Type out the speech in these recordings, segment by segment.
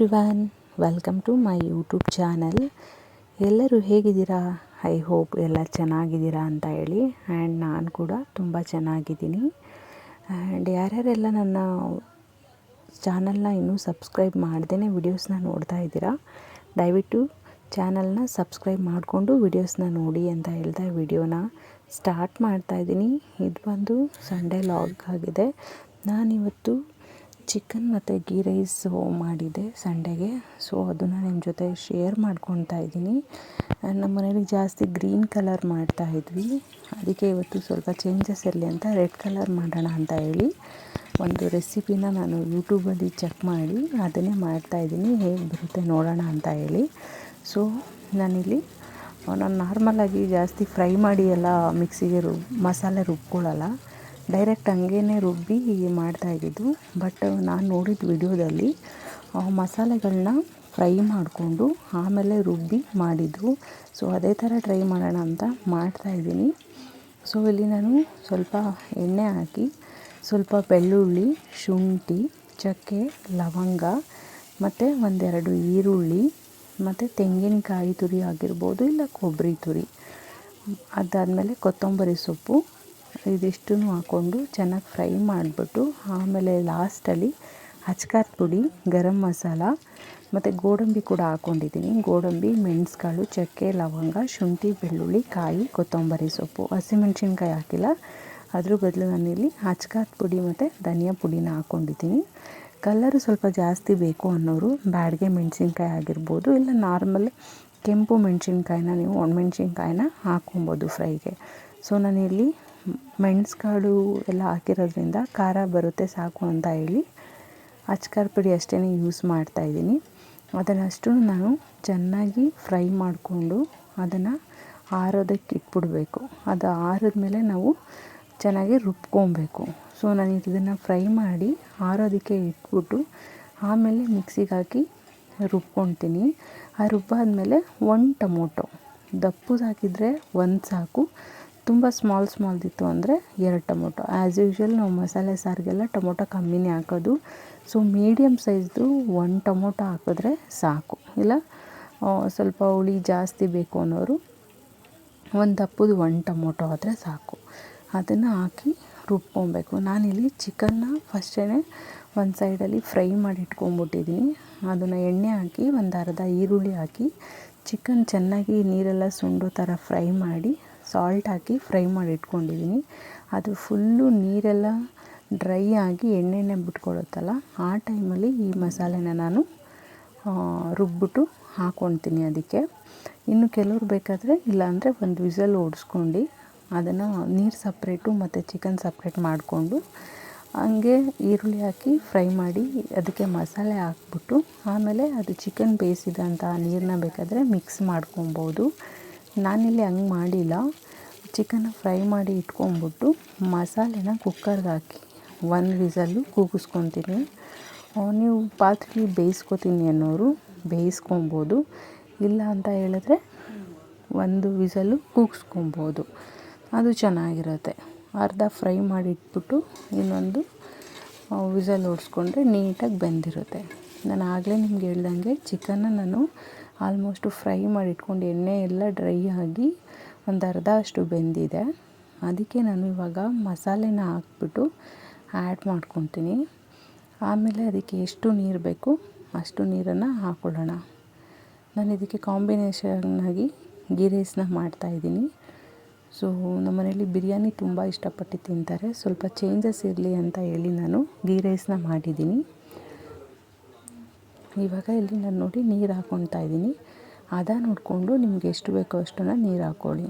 Everyone welcome to my YouTube channel ಎಲ್ಲರೂ ಹೇಗಿದ್ದೀರಾ? I hope ಎಲ್ಲ ಚೆನ್ನಾಗಿದ್ದೀರಾ ಅಂತ ಹೇಳಿ. ಆ್ಯಂಡ್ ನಾನು ಕೂಡ ತುಂಬ ಚೆನ್ನಾಗಿದ್ದೀನಿ. ಆ್ಯಂಡ್ ಯಾರ್ಯಾರೆಲ್ಲ ನನ್ನ ಚಾನಲ್ನ ಇನ್ನೂ ಸಬ್ಸ್ಕ್ರೈಬ್ ಮಾಡ್ದೇ ವಿಡಿಯೋಸ್ನ ನೋಡ್ತಾ ಇದ್ದೀರಾ, ದಯವಿಟ್ಟು ಚಾನಲ್ನ ಸಬ್ಸ್ಕ್ರೈಬ್ ಮಾಡಿಕೊಂಡು ವಿಡಿಯೋಸ್ನ ನೋಡಿ ಅಂತ ಹೇಳ್ತಾ ವಿಡಿಯೋನ ಸ್ಟಾರ್ಟ್ ಮಾಡ್ತಾ ಇದ್ದೀನಿ. ಇದು ಬಂದು ಸಂಡೇ ಲಾಗ್ ಆಗಿದೆ. ನಾನಿವತ್ತು ಚಿಕನ್ ಮತ್ತು ಗೀ ರೈಸ್ ಮಾಡಿದ್ದೆ ಸಂಡೆಗೆ. ಸೊ ಅದನ್ನು ನಿಮ್ಮ ಜೊತೆ ಶೇರ್ ಮಾಡ್ಕೊತಾ ಇದ್ದೀನಿ. ನಮ್ಮ ಮನೇಲಿ ಜಾಸ್ತಿ ಗ್ರೀನ್ ಕಲರ್ ಮಾಡ್ತಾ ಇದ್ವಿ. ಅದಕ್ಕೆ ಇವತ್ತು ಸ್ವಲ್ಪ ಚೇಂಜಸ್ ಇರಲಿ ಅಂತ ರೆಡ್ ಕಲರ್ ಮಾಡೋಣ ಅಂತ ಹೇಳಿ ಒಂದು ರೆಸಿಪಿನ ನಾನು ಯೂಟ್ಯೂಬಲ್ಲಿ ಚೆಕ್ ಮಾಡಿ ಅದನ್ನೇ ಮಾಡ್ತಾ ಇದ್ದೀನಿ. ಹೇಗೆ ಬರುತ್ತೆ ನೋಡೋಣ ಅಂತ ಹೇಳಿ. ಸೊ ನಾನಿಲ್ಲಿ, ನಾನು ನಾರ್ಮಲಾಗಿ ಜಾಸ್ತಿ ಫ್ರೈ ಮಾಡಿ ಎಲ್ಲ ಮಿಕ್ಸಿಗೆ ರುಬ್ ಮಸಾಲೆ ರುಬ್ಕೊಳ್ಳಲ್ಲ. ಡೈರೆಕ್ಟ್ ಹಂಗೇ ರುಬ್ಬಿ ಮಾಡ್ತಾ ಇದ್ದಿದ್ದು. ಬಟ್ ನಾನು ನೋಡಿದ ವಿಡಿಯೋದಲ್ಲಿ ಮಸಾಲೆಗಳನ್ನ ಫ್ರೈ ಮಾಡಿಕೊಂಡು ಆಮೇಲೆ ರುಬ್ಬಿ ಮಾಡಿದ್ದು. ಸೊ, ಅದೇ ಥರ ಟ್ರೈ ಮಾಡೋಣ ಅಂತ ಮಾಡ್ತಾಯಿದ್ದೀನಿ ಸೊ, ಇಲ್ಲಿ ನಾನು ಸ್ವಲ್ಪ ಎಣ್ಣೆ ಹಾಕಿ, ಸ್ವಲ್ಪ ಬೆಳ್ಳುಳ್ಳಿ, ಶುಂಠಿ, ಚಕ್ಕೆ, ಲವಂಗ, ಮತ್ತು ಒಂದೆರಡು ಈರುಳ್ಳಿ, ಮತ್ತು ತೆಂಗಿನಕಾಯಿ ತುರಿ ಆಗಿರ್ಬೋದು, ಇಲ್ಲ ಕೊಬ್ಬರಿ ತುರಿ. ಅದಾದಮೇಲೆ ಕೊತ್ತಂಬರಿ ಸೊಪ್ಪು. ಇದಿಷ್ಟು ಹಾಕ್ಕೊಂಡು ಚೆನ್ನಾಗಿ ಫ್ರೈ ಮಾಡಿಬಿಟ್ಟು ಆಮೇಲೆ ಲಾಸ್ಟಲ್ಲಿ ಅಚ್ಕಾರದ ಪುಡಿ, ಗರಂ ಮಸಾಲ ಮತ್ತು ಗೋಡಂಬಿ ಕೂಡ ಹಾಕ್ಕೊಂಡಿದ್ದೀನಿ. ಗೋಡಂಬಿ, ಮೆಣಸುಕಾಳು, ಚಕ್ಕೆ, ಲವಂಗ, ಶುಂಠಿ, ಬೆಳ್ಳುಳ್ಳಿ, ಕಾಯಿ, ಕೊತ್ತಂಬರಿ ಸೊಪ್ಪು, ಹಸಿಮೆಣ್ಸಿನ್ಕಾಯಿ ಹಾಕಿಲ್ಲ. ಅದ್ರ ಬದಲು ನಾನಿಲ್ಲಿ ಅಚ್ಕಾರದ ಪುಡಿ ಮತ್ತು ಧನಿಯಾ ಪುಡಿನ ಹಾಕ್ಕೊಂಡಿದ್ದೀನಿ. ಕಲರು ಸ್ವಲ್ಪ ಜಾಸ್ತಿ ಬೇಕು ಅನ್ನೋರು ಬ್ಯಾಡಿಗೆ ಮೆಣಸಿನ್ಕಾಯಿ ಆಗಿರ್ಬೋದು, ಇಲ್ಲ ನಾರ್ಮಲ್ ಕೆಂಪು ಮೆಣಸಿನ್ಕಾಯಿನ ನೀವು ಒಣಮೆಣ್ಸಿನ್ಕಾಯಿನ ಹಾಕ್ಕೊಬೋದು ಫ್ರೈಗೆ. ಸೊ ನಾನಿಲ್ಲಿ ಮೆಣಸುಕಾಳು ಎಲ್ಲ ಹಾಕಿರೋದ್ರಿಂದ ಖಾರ ಬರುತ್ತೆ, ಸಾಕು ಅಂತ ಹೇಳಿ. ಅಚ್ಕಾರ ಪುಡಿ ಅಷ್ಟೇ ಯೂಸ್ ಮಾಡ್ತಾಯಿದ್ದೀನಿ ಅದನ್ನಷ್ಟು ನಾನು ಚೆನ್ನಾಗಿ ಫ್ರೈ ಮಾಡಿಕೊಂಡು ಅದನ್ನು ಆರೋದಕ್ಕೆ ಇಟ್ಬಿಡಬೇಕು. ಅದು ಆರಿದ್ಮೇಲೆ ನಾವು ಚೆನ್ನಾಗಿ ರುಬ್ಕೊಬೇಕು. ಸೊ ನಾನು ಇದನ್ನು ಫ್ರೈ ಮಾಡಿ ಆರೋದಕ್ಕೆ ಇಟ್ಬಿಟ್ಟು ಆಮೇಲೆ ಮಿಕ್ಸಿಗೆ ಹಾಕಿ ರುಬ್ಕೊತೀನಿ ಆ ರುಬ್ಬಾದ್ಮೇಲೆ ಒಂದು ಟೊಮೊಟೊ. ದಪ್ಪದು ಹಾಕಿದರೆ ಒಂದು ಸಾಕು. ತುಂಬ ಸ್ಮಾಲ್ ಸ್ಮಾಲ್ದಿತ್ತು ಅಂದರೆ ಎರಡು ಟೊಮೊಟೊ. ಆ್ಯಸ್ ಯೂಶ್ವಲ್ ನಾವು ಮಸಾಲೆ ಸಾರಿಗೆಲ್ಲ ಟೊಮೊಟೊ ಕಮ್ಮಿನೇ ಹಾಕೋದು. ಸೊ ಮೀಡಿಯಮ್ ಸೈಜ್ದು ಒಂದು ಟೊಮೊಟೊ ಹಾಕಿದ್ರೆ ಸಾಕು. ಇಲ್ಲ? ಸ್ವಲ್ಪ ಹುಳಿ ಜಾಸ್ತಿ ಬೇಕು ಅನ್ನೋರು ಒಂದು ದಪ್ಪದ ಒಂದು ಟೊಮೊಟೊ ಆದರೆ ಸಾಕು. ಅದನ್ನು ಹಾಕಿ ರುಬ್ಕೊಬೇಕು. ನಾನಿಲ್ಲಿ ಚಿಕನ್ನ ಫಸ್ಟೇ ಒಂದು ಸೈಡಲ್ಲಿ ಫ್ರೈ ಮಾಡಿ ಇಟ್ಕೊಂಬಿಟ್ಟಿದ್ದೀನಿ ಅದನ್ನು ಎಣ್ಣೆ ಹಾಕಿ ಒಂದು ಅರ್ಧ ಈರುಳ್ಳಿ ಹಾಕಿ ಚಿಕನ್ ಚೆನ್ನಾಗಿ ನೀರೆಲ್ಲ ಸುಂಡೋ ಥರ ಫ್ರೈ ಮಾಡಿ ಸಾಲ್ಟ್ ಹಾಕಿ ಫ್ರೈ ಮಾಡಿ ಇಟ್ಕೊಂಡಿದ್ದೀನಿ ಅದು ಫುಲ್ಲು ನೀರೆಲ್ಲ ಡ್ರೈ ಆಗಿ ಎಣ್ಣೆಣ್ಣೆ ಬಿಟ್ಕೊಳುತ್ತಲ್ಲ, ಆ ಟೈಮಲ್ಲಿ ಈ ಮಸಾಲೆನ ನಾನು ರುಬ್ಬಿಟ್ಟು ಹಾಕ್ಕೊಳ್ತೀನಿ ಅದಕ್ಕೆ. ಇನ್ನು ಕೆಲವ್ರು ಬೇಕಾದರೆ ಇಲ್ಲಾಂದರೆ ಒಂದು ವಿಸಲ್ ಓಡಿಸ್ಕೊಂಡು ಅದನ್ನು ನೀರು ಸಪ್ರೇಟು ಮತ್ತು ಚಿಕನ್ ಸಪ್ರೇಟ್ ಮಾಡಿಕೊಂಡು ಹಂಗೆ ಈರುಳ್ಳಿ ಹಾಕಿ ಫ್ರೈ ಮಾಡಿ ಅದಕ್ಕೆ ಮಸಾಲೆ ಹಾಕ್ಬಿಟ್ಟು ಆಮೇಲೆ ಅದು ಚಿಕನ್ ಬೇಯಿಸಿದಂಥ ನೀರನ್ನ ಬೇಕಾದರೆ ಮಿಕ್ಸ್ ಮಾಡ್ಕೊಬೋದು. ನಾನಿಲ್ಲಿ ಹಂಗೆ ಮಾಡಿಲ್ಲ. ಚಿಕನ್ನ ಫ್ರೈ ಮಾಡಿ ಇಟ್ಕೊಂಬಿಟ್ಟು ಮಸಾಲೆನ ಕುಕ್ಕರ್ಗೆ ಹಾಕಿ ಒಂದು ವಿಸಲ್ಲು ಕೂಗಿಸ್ಕೊತೀನಿ. ನೀವು ಪಾತ್ರೆಲಿ ಬೇಯಿಸ್ಕೊತೀನಿ ಅನ್ನೋರು ಬೇಯಿಸ್ಕೊಬೋದು. ಇಲ್ಲ ಅಂತ ಹೇಳಿದ್ರೆ ಒಂದು ವಿಸಲ್ಲು ಕೂಗಿಸ್ಕೊಬೋದು. ಅದು ಚೆನ್ನಾಗಿರುತ್ತೆ. ಅರ್ಧ ಫ್ರೈ ಮಾಡಿ ಇಟ್ಬಿಟ್ಟು ಇನ್ನೊಂದು ವಿಸಲ್ ಓಡಿಸ್ಕೊಂಡ್ರೆ ನೀಟಾಗಿ ಬೆಂದಿರುತ್ತೆ. ನಾನು ಆಗಲೇ ನಿಮ್ಗೆ ಹೇಳ್ದಂಗೆ ಚಿಕನ್ನ ನಾನು ಆಲ್ಮೋಸ್ಟು ಫ್ರೈ ಮಾಡಿ ಇಟ್ಕೊಂಡು ಎಣ್ಣೆ ಎಲ್ಲ ಡ್ರೈ ಆಗಿ ಒಂದು ಅರ್ಧ ಅಷ್ಟು ಬೆಂದಿದೆ. ಅದಕ್ಕೆ ನಾನು ಇವಾಗ ಮಸಾಲೆನ ಹಾಕ್ಬಿಟ್ಟು ಆ್ಯಡ್ ಮಾಡ್ಕೊತೀನಿ. ಆಮೇಲೆ ಅದಕ್ಕೆ ಎಷ್ಟು ನೀರು ಬೇಕು ಅಷ್ಟು ನೀರನ್ನು ಹಾಕ್ಕೊಳ್ಳೋಣ ನಾನು ಇದಕ್ಕೆ ಕಾಂಬಿನೇಷನ್ನಾಗಿ ಗೀ ರೈಸ್ನ ಮಾಡ್ತಾಯಿದ್ದೀನಿ ಸೊ, ನಮ್ಮ ಮನೇಲಿ ಬಿರಿಯಾನಿ ತುಂಬ ಇಷ್ಟಪಟ್ಟು ತಿಂತಾರೆ. ಸ್ವಲ್ಪ ಚೇಂಜಸ್ ಇರಲಿ ಅಂತ ಹೇಳಿ ನಾನು ಗೀ ರೈಸ್ನ ಮಾಡಿದ್ದೀನಿ. ಇವಾಗ ಇಲ್ಲಿ ನಾನು ನೋಡಿ ನೀರು ಹಾಕ್ಕೊಳ್ತಾ ಇದ್ದೀನಿ. ಅದ ನೋಡಿಕೊಂಡು ನಿಮ್ಗೆ ಎಷ್ಟು ಬೇಕೋ ಅಷ್ಟನ್ನು ನೀರು ಹಾಕ್ಕೊಳ್ಳಿ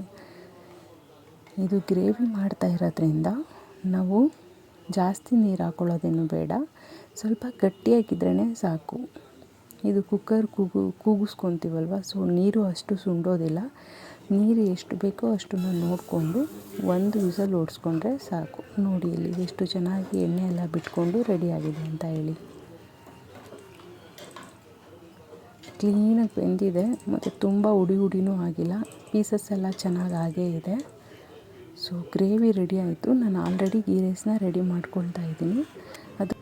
ಇದು ಗ್ರೇವಿ ಮಾಡ್ತಾ ಇರೋದ್ರಿಂದ ನಾವು ಜಾಸ್ತಿ ನೀರು ಹಾಕ್ಕೊಳ್ಳೋದೇನು ಬೇಡ. ಸ್ವಲ್ಪ ಗಟ್ಟಿಯಾಗಿದ್ರೇ ಸಾಕು. ಇದು ಕುಕ್ಕರ್ ಕೂಗು, ಕೂಗಿಸ್ಕೊತೀವಲ್ವ? ಸೊ ನೀರು ಅಷ್ಟು ಸುಂಡೋದಿಲ್ಲ. ನೀರು ಎಷ್ಟು ಬೇಕೋ ಅಷ್ಟನ್ನು ನೋಡಿಕೊಂಡು ಒಂದು ವಿಸಲ್ ಓಡಿಸ್ಕೊಂಡ್ರೆ ಸಾಕು. ನೋಡಿ ಇಲ್ಲಿ ಎಷ್ಟು ಚೆನ್ನಾಗಿ ಎಣ್ಣೆ ಎಲ್ಲ ಬಿಟ್ಕೊಂಡು ರೆಡಿಯಾಗಿದೆ ಅಂತ ಹೇಳಿ. ಕ್ಲೀನಾಗಿ ಬೆಂದಿದೆ ಮತ್ತು ತುಂಬ ಉಡಿ ಉಡಿನೂ ಆಗಿಲ್ಲ. ಪೀಸಸ್ ಎಲ್ಲ ಚೆನ್ನಾಗಿ ಆಗೇ ಇದೆ. ಸೊ ಗ್ರೇವಿ ರೆಡಿ ಆಯಿತು. ನಾನು ಆಲ್ರೆಡಿ ಗೀ ರೈಸ್ನ ರೆಡಿ ಮಾಡ್ಕೊಳ್ತಾ ಇದ್ದೀನಿ. ಅದು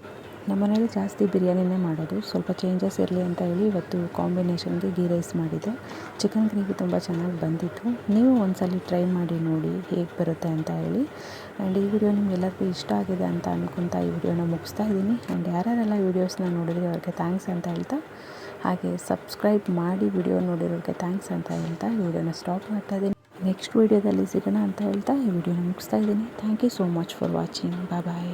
ನಮ್ಮ ಮನೇಲಿ ಜಾಸ್ತಿ ಬಿರಿಯಾನಿನೇ ಮಾಡೋದು. ಸ್ವಲ್ಪ ಚೇಂಜಸ್ ಇರಲಿ ಅಂತ ಹೇಳಿ ಇವತ್ತು ಕಾಂಬಿನೇಷನ್ಗೆ ಗೀ ರೈಸ್ ಮಾಡಿದ್ದೆ ಚಿಕನ್ ಗ್ರೇವಿ ತುಂಬ ಚೆನ್ನಾಗಿ ಬಂದಿತ್ತು. ನೀವು ಒಂದ್ಸಲ ಟ್ರೈ ಮಾಡಿ ನೋಡಿ ಹೇಗೆ ಬರುತ್ತೆ ಅಂತ ಹೇಳಿ. ಆ್ಯಂಡ್ ಈ ವಿಡಿಯೋ ನಿಮ್ಗೆಲ್ಲರಿಗೂ ಇಷ್ಟ ಆಗಿದೆ ಅಂತ ಅಂದ್ಕೊತಾ ಈ ವಿಡಿಯೋನ ಮುಗಿಸ್ತಾ ಇದ್ದೀನಿ. ಆ್ಯಂಡ್ ಯಾರ್ಯಾರೆಲ್ಲ ವೀಡಿಯೋಸ್ನ ನೋಡಿದ್ರೆ, ಅವ್ರಿಗೆ ಥ್ಯಾಂಕ್ಸ್ ಅಂತ ಹೇಳ್ತಾ ಹಾಗೆ ಸಬ್ಸ್ಕ್ರೈಬ್ ಮಾಡಿ ವಿಡಿಯೋ ನೋಡಿರೋರಿಗೆ ಥ್ಯಾಂಕ್ಸ್ ಅಂತ ಹೇಳ್ತಾ ಈ ವಿಡಿಯೋನ ಸ್ಟಾಪ್ ಮಾಡ್ತಾ ಇದ್ದೀನಿ. ನೆಕ್ಸ್ಟ್ ವಿಡಿಯೋದಲ್ಲಿ ಸಿಗೋಣ ಅಂತ ಹೇಳ್ತಾ ಈ ವಿಡಿಯೋನ ಮುಗಿಸ್ತಾ ಇದ್ದೀನಿ. Thank you so much for watching bye bye